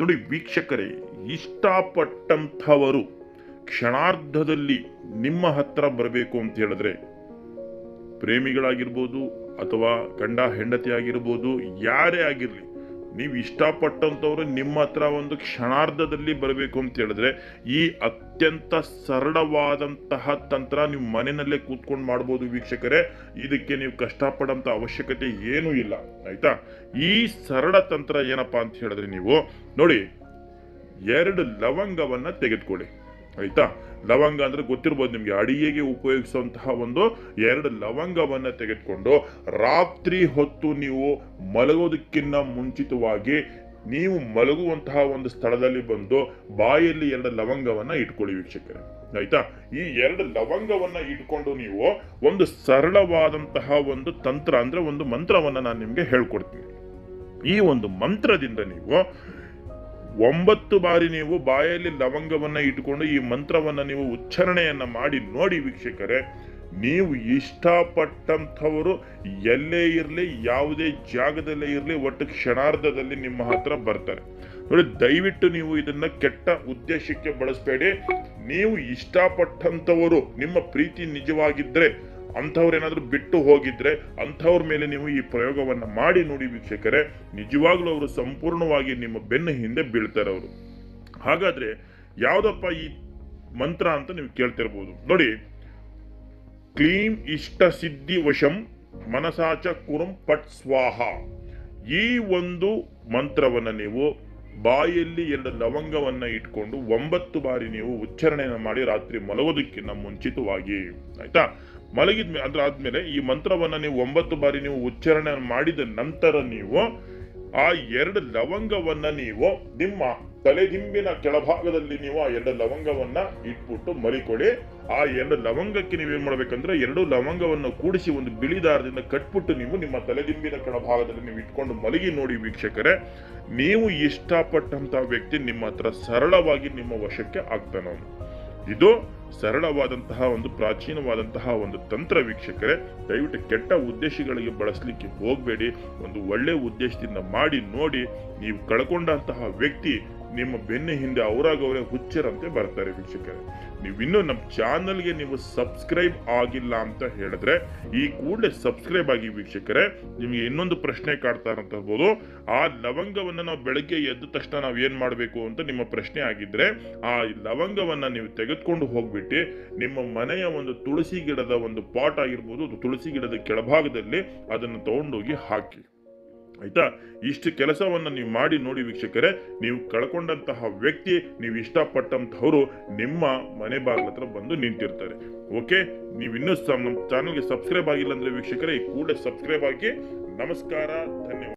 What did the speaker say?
ನೋಡಿ ವೀಕ್ಷಕರೇ, ಇಷ್ಟಪಟ್ಟಂಥವರು ಕ್ಷಣಾರ್ಧದಲ್ಲಿ ನಿಮ್ಮ ಹತ್ರ ಬರಬೇಕು ಅಂತ ಹೇಳಿದ್ರೆ, ಪ್ರೇಮಿಗಳಾಗಿರ್ಬೋದು ಅಥವಾ ಗಂಡ ಹೆಂಡತಿ ಆಗಿರ್ಬೋದು, ಯಾರೇ ಆಗಿರಲಿ ನೀವು ಇಷ್ಟಪಟ್ಟಂಥವ್ರು ನಿಮ್ಮ ಹತ್ರ ಒಂದು ಕ್ಷಣಾರ್ಧದಲ್ಲಿ ಬರಬೇಕು ಅಂತ ಹೇಳಿದ್ರೆ, ಈ ಅತ್ಯಂತ ಸರಳವಾದಂತಹ ತಂತ್ರ ನೀವು ಮನೆಯಲ್ಲೇ ಕೂತ್ಕೊಂಡು ಮಾಡ್ಬೋದು ವೀಕ್ಷಕರೇ. ಇದಕ್ಕೆ ನೀವು ಕಷ್ಟಪಡೋಂಥ ಅವಶ್ಯಕತೆ ಏನೂ ಇಲ್ಲ, ಆಯ್ತಾ? ಈ ಸರಳ ತಂತ್ರ ಏನಪ್ಪಾ ಅಂತ ಹೇಳಿದ್ರೆ ನೀವು ನೋಡಿ, ಎರಡು ಲವಂಗವನ್ನ ತೆಗೆದುಕೊಳ್ಳಿ, ಆಯ್ತಾ? ಲವಂಗ ಅಂದ್ರೆ ಗೊತ್ತಿರ್ಬೋದು ನಿಮಗೆ, ಅಡಿಗೆಗೆ ಉಪಯೋಗಿಸುವಂತಹ ಒಂದು ಎರಡು ಲವಂಗವನ್ನು ತೆಗೆದುಕೊಂಡು ರಾತ್ರಿ ಹೊತ್ತು ನೀವು ಮಲಗೋದಕ್ಕಿಂತ ಮುಂಚಿತವಾಗಿ ನೀವು ಮಲಗುವಂತಹ ಒಂದು ಸ್ಥಳದಲ್ಲಿ ಬಂದು ಬಾಯಲ್ಲಿ ಎರಡು ಲವಂಗವನ್ನು ಇಟ್ಕೊಳ್ಳಿ ವೀಕ್ಷಕರೇ. ಆಯ್ತಾ? ಈ ಎರಡು ಲವಂಗವನ್ನ ಇಟ್ಕೊಂಡು ನೀವು ಒಂದು ಸರಳವಾದಂತಹ ಒಂದು ತಂತ್ರ ಅಂದ್ರೆ ಒಂದು ಮಂತ್ರವನ್ನ ನಾನು ನಿಮಗೆ ಹೇಳ್ಕೊಡ್ತೀನಿ. ಈ ಒಂದು ಮಂತ್ರದಿಂದ ನೀವು ಒಂಬತ್ತು ಬಾರಿ ನೀವು ಬಾಯಲ್ಲಿ ಲವಂಗವನ್ನ ಇಟ್ಕೊಂಡು ಈ ಮಂತ್ರವನ್ನ ನೀವು ಉಚ್ಚಾರಣೆಯನ್ನ ಮಾಡಿ ನೋಡಿ ವೀಕ್ಷಕರೇ, ನೀವು ಇಷ್ಟಪಟ್ಟಂಥವರು ಎಲ್ಲೇ ಇರಲಿ, ಯಾವುದೇ ಜಾಗದಲ್ಲೇ ಇರಲಿ, ಒಟ್ಟು ಕ್ಷಣಾರ್ಧದಲ್ಲಿ ನಿಮ್ಮ ಹತ್ರ ಬರ್ತಾರೆ. ನೋಡಿ, ದಯವಿಟ್ಟು ನೀವು ಇದನ್ನ ಕೆಟ್ಟ ಉದ್ದೇಶಕ್ಕೆ ಬಳಸಬೇಡಿ. ನೀವು ಇಷ್ಟಪಟ್ಟಂಥವರು, ನಿಮ್ಮ ಪ್ರೀತಿ ನಿಜವಾಗಿದ್ರೆ ಅಂಥವ್ರು ಏನಾದ್ರೂ ಬಿಟ್ಟು ಹೋಗಿದ್ರೆ ಅಂಥವ್ರ ಮೇಲೆ ನೀವು ಈ ಪ್ರಯೋಗವನ್ನ ಮಾಡಿ ನೋಡಿ ವೀಕ್ಷಕರೇ, ನಿಜವಾಗ್ಲೂ ಅವರು ಸಂಪೂರ್ಣವಾಗಿ ನಿಮ್ಮ ಬೆನ್ನ ಹಿಂದೆ ಬೀಳ್ತಾರೆ ಅವರು ಹಾಗಾದ್ರೆ ಯಾವ್ದಪ್ಪ ಈ ಮಂತ್ರ ಅಂತ ನೀವು ಕೇಳ್ತಿರ್ಬೋದು. ನೋಡಿ, ಕ್ಲೀಂ ಇಷ್ಟ ಸಿದ್ಧಿ ವಶಂ ಮನಸಾಚ ಕುರುಂ ಪಟ್ ಸ್ವಾಹ. ಈ ಒಂದು ಮಂತ್ರವನ್ನ ನೀವು ಬಾಯಲ್ಲಿ ಎರಡು ಲವಂಗವನ್ನು ಇಟ್ಕೊಂಡು ಒಂಬತ್ತು ಬಾರಿ ನೀವು ಉಚ್ಚಾರಣೆಯನ್ನು ಮಾಡಿ ರಾತ್ರಿ ಮಲಗೋದಕ್ಕಿಂತ ಮುಂಚಿತವಾಗಿ, ಆಯ್ತಾ? ಮಲಗಿದ ಅದ್ರ ಆದ್ಮೇಲೆ ಈ ಮಂತ್ರವನ್ನ ನೀವು ಒಂಬತ್ತು ಬಾರಿ ನೀವು ಉಚ್ಚಾರಣೆ ಮಾಡಿದ ನಂತರ ನೀವು ಆ ಎರಡು ಲವಂಗವನ್ನ ನೀವು ನಿಮ್ಮ ತಲೆದಿಂಬಿನ ಕೆಳಭಾಗದಲ್ಲಿ ನೀವು ಆ ಎರಡು ಲವಂಗವನ್ನ ಇಟ್ಬಿಟ್ಟು ಮಲಿಕೊಳ್ಳಿ ಆ ಎರಡು ಲವಂಗಕ್ಕೆ ನೀವೇನ್ ಮಾಡ್ಬೇಕಂದ್ರೆ ಎರಡು ಲವಂಗವನ್ನು ಕೂಡಿಸಿ ಒಂದು ಬಿಳಿ ದಾರದಿಂದ ಕಟ್ಬಿಟ್ಟು ನೀವು ನಿಮ್ಮ ತಲೆದಿಂಬಿನ ಕೆಳಭಾಗದಲ್ಲಿ ನೀವು ಇಟ್ಕೊಂಡು ಮಲಗಿ ನೋಡಿ ವೀಕ್ಷಕರೇ, ನೀವು ಇಷ್ಟಪಟ್ಟಂತ ವ್ಯಕ್ತಿ ನಿಮ್ಮ ಹತ್ರ ಸರಳವಾಗಿ ನಿಮ್ಮ ವಶಕ್ಕೆ ಆಗ್ತಾನ ಇದು ಸರಳವಾದಂತಹ ಒಂದು ಪ್ರಾಚೀನವಾದಂತಹ ಒಂದು ತಂತ್ರ ವೀಕ್ಷಕರೇ. ದಯವಿಟ್ಟು ಕೆಟ್ಟ ಉದ್ದೇಶಗಳಿಗೆ ಬಳಸಲಿಕ್ಕೆ ಹೋಗಬೇಡಿ. ಒಂದು ಒಳ್ಳೆಯ ಉದ್ದೇಶದಿಂದ ಮಾಡಿ ನೋಡಿ. ನೀವು ಕಳ್ಕೊಂಡಂತಹ ವ್ಯಕ್ತಿ ನಿಮ್ಮ ಬೆನ್ನ ಹಿಂದೆ ಅವರಾಗವರೇ ಹುಚ್ಚರಂತೆ ಬರ್ತಾರೆ ವೀಕ್ಷಕರೇ. ನೀವು ಇನ್ನೂ ನಮ್ಮ ಚಾನಲ್ಗೆ ನೀವು ಸಬ್ಸ್ಕ್ರೈಬ್ ಆಗಿಲ್ಲ ಅಂತ ಹೇಳಿದ್ರೆ ಈ ಕೂಡಲೇ ಸಬ್ಸ್ಕ್ರೈಬ್ ಆಗಿ ವೀಕ್ಷಕರೇ, ನಿಮಗೆ ಇನ್ನೊಂದು ಪ್ರಶ್ನೆ ಕಾಡ್ತಾ ಹೇಳ್ಬೋದು ಆ ಲವಂಗವನ್ನು ನಾವು ಬೆಳಗ್ಗೆ ಎದ್ದ ತಕ್ಷಣ ನಾವು ಏನು ಮಾಡಬೇಕು ಅಂತ ನಿಮ್ಮ ಪ್ರಶ್ನೆ ಆಗಿದ್ರೆ, ಆ ಲವಂಗವನ್ನು ನೀವು ತೆಗೆದುಕೊಂಡು ಹೋಗ್ಬಿಟ್ಟು ನಿಮ್ಮ ಮನೆಯ ಒಂದು ತುಳಸಿ ಗಿಡದ ಒಂದು ಪಾಟ್ ಆಗಿರ್ಬೋದು ತುಳಸಿ ಗಿಡದ ಕೆಳಭಾಗದಲ್ಲಿ ಅದನ್ನು ತಗೊಂಡೋಗಿ ಹಾಕಿ. ಆಯ್ತಾ? ಇಷ್ಟು ಕೆಲಸವನ್ನ ನೀವು ಮಾಡಿ ನೋಡಿ ವೀಕ್ಷಕರೇ, ನೀವು ಕಳ್ಕೊಂಡಂತಹ ವ್ಯಕ್ತಿ, ನೀವು ಇಷ್ಟಪಟ್ಟಂತಹವರು ನಿಮ್ಮ ಮನೆ ಬಾಗಿಲ ಹತ್ರ ಬಂದು ನಿಂತಿರ್ತಾರೆ. ಓಕೆ? ನೀವು ಇನ್ನೂ ನಮ್ಮ ಚಾನಲ್ಗೆ ಸಬ್ಸ್ಕ್ರೈಬ್ ಆಗಿಲ್ಲ ಅಂದ್ರೆ ವೀಕ್ಷಕರೇ, ಈ ಸಬ್ಸ್ಕ್ರೈಬ್ ಆಗಿ ನಮಸ್ಕಾರ, ಧನ್ಯವಾದ.